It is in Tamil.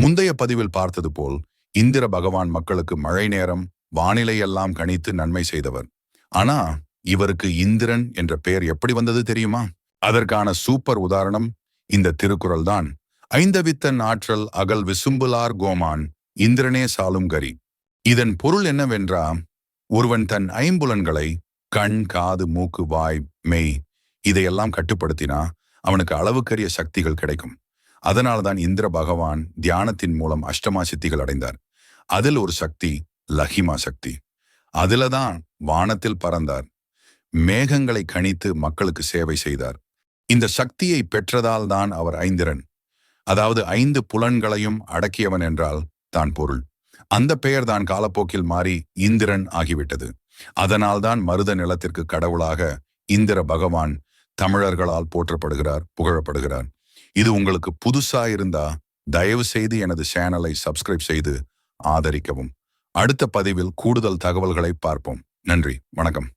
முந்தைய பதிவில் பார்த்தது போல் இந்திர பகவான் மக்களுக்கு மழை நேரம் வானிலை எல்லாம் கணித்து நன்மை செய்தவர். ஆனா இவருக்கு இந்திரன் என்ற பெயர் எப்படி வந்தது தெரியுமா? அதற்கான சூப்பர் உதாரணம் இந்த திருக்குறள் தான். ஐந்தவித்தன் ஆற்றல் அகல் விசும்புலார் கோமான் இந்திரனே சாலும் கரி. இதன் பொருள் என்னவென்றா ஒருவன் தன் ஐம்புலன்களை கண் காது மூக்கு வாய் மெய் இதையெல்லாம் கட்டுப்படுத்தினா அவனுக்கு அளவுக்கரிய சக்திகள் கிடைக்கும். அதனால்தான் இந்திர பகவான் தியானத்தின் மூலம் அஷ்டமா சித்திகள் அடைந்தார். அதில் ஒரு சக்தி லஹிமா சக்தி. அதில தான் வானத்தில் பறந்தார். மேகங்களை கணித்து மக்களுக்கு சேவை செய்தார். இந்த சக்தியை பெற்றதால் தான் அவர் ஐந்திரன். அதாவது ஐந்து புலன்களையும் அடக்கியவன் என்றால் தான் பொருள். அந்த பெயர் தான் காலப்போக்கில் மாறி இந்திரன் ஆகிவிட்டது. அதனால்தான் மருத நிலத்திற்கு கடவுளாக இந்திர பகவான் தமிழர்களால் போற்றப்படுகிறார் புகழப்படுகிறார். இது உங்களுக்கு புதுசா இருந்தா தயவு செய்து எனது சேனலை சப்ஸ்கிரைப் செய்து ஆதரிக்கவும். அடுத்த பதிவில் கூடுதல் தகவல்களை பார்ப்போம். நன்றி. வணக்கம்.